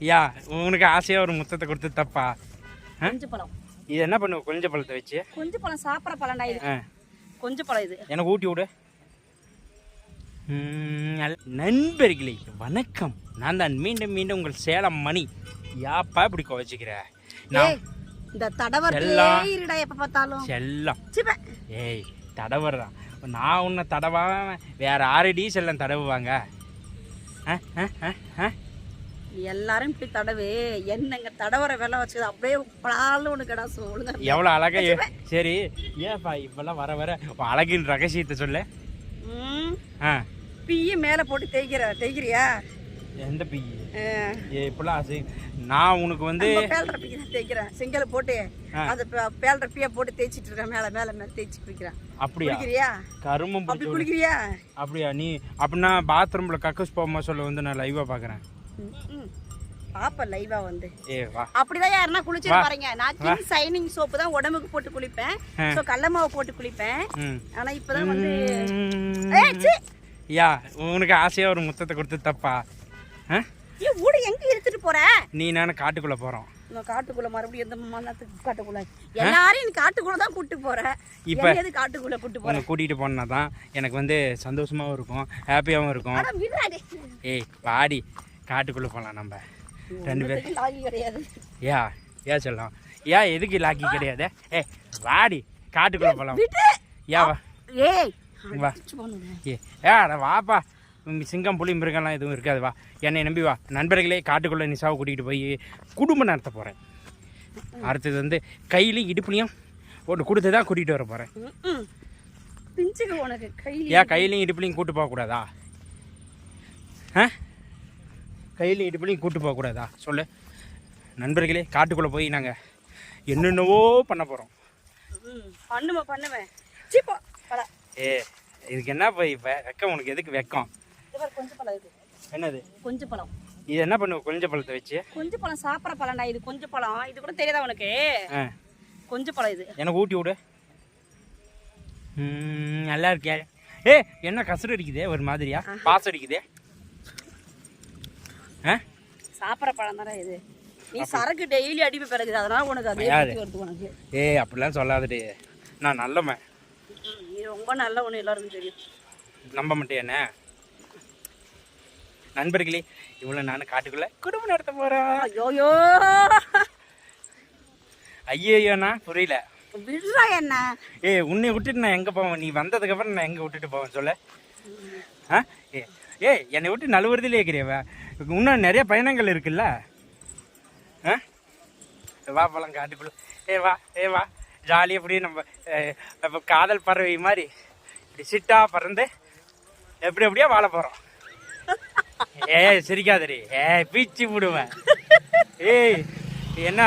யா உனக்கு ஆசையாக ஒரு முத்தத்தை கொடுத்து தப்பா? பழம். இது என்ன பண்ணுவ? கொஞ்ச பழத்தை வச்சு? கொஞ்ச பழம் சாப்பிட்ற பழம்டா இது. பழம் இது. எனக்கு ஊட்டி விடு. நண்பர்களே வணக்கம். நான் தான் மீண்டும் மீண்டும் உங்கள் சேலம் மணி. யாப்பா இப்படி குவச்சிக்கிற? நான் இந்த தடவர்களே செல்லம். இருடா எப்ப பார்த்தாலும். சிப்ப. ஏய் தடவுறான் நான் உன்னை தடவாம வேற ஆறடி செல்லம் தடவுவாங்க. ஆ, ஆ, ஆ, ஆ? எல்லாரும் இப்படி தடவு. என்னங்க தடவர வேலை வச்சது அப்படியே பலாலும் உனக்கு கடா சொல்லுங்க. எவ்வளோ அழகா சரி. ஏப்பா இப்பெல்லாம் வர வர அழகின் ரகசியத்தை சொல்லு. ஆ. பீய மேல போட்டு தேய்க்கிற தேய்க்கிறியா? எந்த பீ ஏ இப்பெல்லாம் நான் உனக்கு வந்து பேல்ற பீய தான் தேய்க்கிறேன். செங்கலை போட்டு. அது பேல்ற பீய போட்டு தேய்ச்சிட்டு இருக்கேன் மேல மேல மேல தேய்ச்சி குளிக்கிறேன். அப்படியா? குளிக்கிறியா? கருமம் அப்படி குளிக்கிறியா? அப்படியா? நீ அப்படின்னா பாத்ரூம்ல கக்கூஸ் போகும்போது சொல்ல வந்து நான் லைவா பாக்குறேன். பாப்பா லைவா வந்து. ஏ வா. அப்படிதான் யாருன்னா குளிச்சிட்டு வா. பாருங்க. நான் கிங் சைனிங் சோப்பு தான் உடம்புக்கு போட்டு குளிப்பேன். சோ கடல மாவு போட்டு குளிப்பேன். ஆனா இப்பதான் வந்து. யா உனக்கு ஆசையா ஒரு முத்தத்தை கொடுத்து தப்பா? ஏய், ஊடு எங்க இழுத்துட்டு போற? நீ நானும் காட்டுக்குள்ள போறோம். நான் காட்டுக்குள்ள மறுபடியும் எந்த மனத்துக்கு காட்டுக்குள்ள? எல்லாரையும் நீ காட்டுக்குள்ள தான் கூட்டு போற. இப்ப- எது காட்டுக்குள்ள கூட்டு போற? உன்னை கூட்டிகிட்டு போனா தான் எனக்கு வந்து சந்தோஷமாகவும் இருக்கும் ஹாப்பியாகவும் இருக்கும். ஏய் வாடி. காட்டுக்குள்ளே போகலாம் நம்ம. ரெண்டு பேர். ஒண்ணுத்துக்கு லாகி கிடையாது. ஏ ஏன் சொல்லலாம். ஏன் எதுக்கு லாக்கி கிடையாது? ஏ வாடி காட்டுக்குள்ளே போகலாம் ஏன் வா. ஏ ஏ வாப்பா. சிங்கம் புலி மிருகம்லாம் எதுவும் இருக்காது வா. என்னை நம்பி வா. நண்பர்களே காட்டுக்குள்ளே நிசாவை கூட்டிகிட்டு போய் குடும்பம் நடத்த போகிறேன் அடுத்தது வந்து கையிலையும் இடுப்புலையும் ஒன்று கொடுத்து தான் கூட்டிகிட்டு வர போகிறேன் ஏன் கையிலையும் இடுப்புலையும் கூட்டு போகக்கூடாதா ஆ? கையிலையும் இடுப்புலையும் கூட்டு போகக்கூடாதா? சொல்லு. நண்பர்களே காட்டுக்குள்ளே போய் நாங்கள் என்னென்னவோ பண்ண போகிறோம் ம், பண்ணுவேன். ஏ இதுக்கு என்ன போய் இப்போ வெக்கம்? உனக்கு எதுக்கு வெக்கம்? இது பாரு கொஞ்சம் பழம் இது. என்னது? கொஞ்சம் பழம். இது என்ன பண்ணுவ? கொஞ்சம் பழத்தை வச்சு? கொஞ்சம் பழம் சாப்பிட்ற பழம்டா இது கொஞ்சம் பழம். இது கூட தெரியாதா உனக்கு? கொஞ்சம் பழம் இது. எனக்கு ஊட்டி விடு. நல்லா இருக்கே ஏ என்ன கசடு அடிக்குதே? ஒரு மாதிரியா? பாசம் அடிக்குதே? சாப்பிட்ற பழம் தானே இது? நீ சரக்கு டெய்லி அடிப்பு பிறகுது. அதனால உனக்கு அதே வருது உனக்கு? ஏய் அப்படிலாம் சொல்லாதடி. நான் நல்லவன். நீ ரொம்ப நல்ல ஒன்று எல்லாருக்கும் தெரியும். நம்ப மாட்டேன் நண்பர்களே இவ்வளோ நான் காட்டுக்குள்ள குடும்பம் நடத்த போகிறோம் ஐயோயோ! ஐயோண்ணா புரியல. விடுறா என்ன? ஏய் உன்னை விட்டுட்டு நான் எங்கே போவேன்? நீ வந்ததுக்கப்புறம் நான் எங்கே விட்டுட்டு போவேன்? சொல்ல. ஆ? ஏ ஏய் என்னை விட்டு நழுவுறதுலே இருக்கிறியவ இன்னும் நிறைய பயணங்கள் இருக்குல்ல? ஆ? வா பழம் காட்டுக்குள்ள ஏ வா ஏ வா. ஜாலியாக எப்படி நம்ம இப்போ நம்ம காதல் பறவை மாதிரி இப்படி சிட்டாக பறந்து எப்படி எப்படியா வாழ போகிறோம் ஏய் சிரிக்காதடி. ஏய் பீச்சி விடுவேன் ஏய் என்ன?